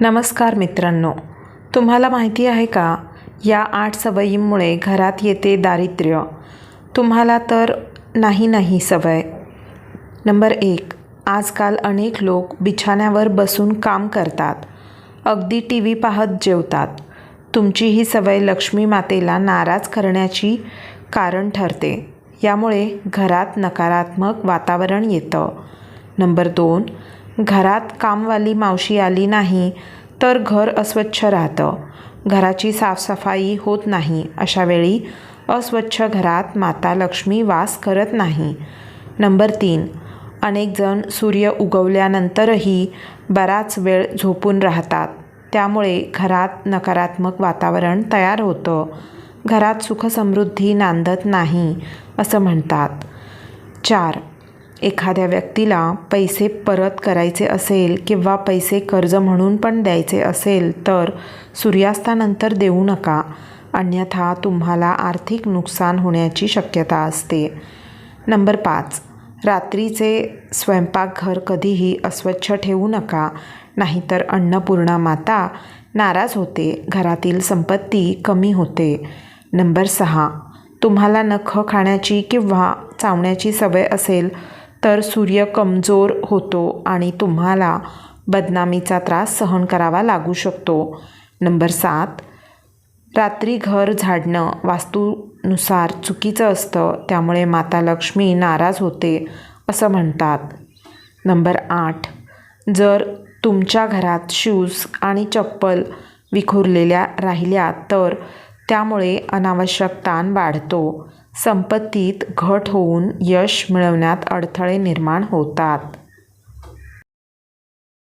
नमस्कार मित्रांनो तुम्हाला माहिती आहे का? या आठ सवयींमुळे घरात येते दारिद्र्य. तुम्हाला तर नाही नाही सवय. नंबर एक आजकाल अनेक लोक बिछाण्यावर बसून काम करतात. अगदी टी व्ही पाहत जेवतात. तुमची ही सवय लक्ष्मी मातेला नाराज करण्याची कारण ठरते. यामुळे घरात नकारात्मक वातावरण येतं. नंबर दोन घरात कामवाली मावशी आली नाही तर घर अस्वच्छ राहतं. घराची साफसफाई होत नाही. अशावेळी अस्वच्छ घरात माता लक्ष्मी वास करत नाही. नंबर तीन. अनेकजण सूर्य उगवल्यानंतरही बराच वेळ झोपून राहतात. त्यामुळे घरात नकारात्मक वातावरण तयार होतं. घरात सुखसमृद्धी नांदत नाही असं म्हणतात. चार. एखाद्या व्यक्तीला पैसे परत करायचे असेल किंवा पैसे कर्ज म्हणून पण द्यायचे असेल तर सूर्यास्तानंतर देऊ नका. अन्यथा तुम्हाला आर्थिक नुकसान होण्याची शक्यता असते. नंबर पाच. रात्रीचे स्वयंपाकघर कधीही अस्वच्छ ठेवू नका. नाहीतर अन्नपूर्णा माता नाराज होते. घरातील संपत्ती कमी होते. नंबर सहा. तुम्हाला नखं खाण्याची किंवा चावण्याची सवय असेल तर सूर्य कमजोर होतो आणि तुम्हाला बदनामीचा त्रास सहन करावा लागू शकतो. नंबर सात रात्री घर झाडणं वास्तूनुसार चुकीचं असतं त्यामुळे माता लक्ष्मी नाराज होते असं म्हणतात. नंबर आठ जर तुमच्या घरात शूज आणि चप्पल विखुरलेल्या राहिल्या तर त्यामुळे अनावश्यक ताण वाढतो. संपत्तीत घट होऊन यश मिळवण्यात अडथळे निर्माण होतात.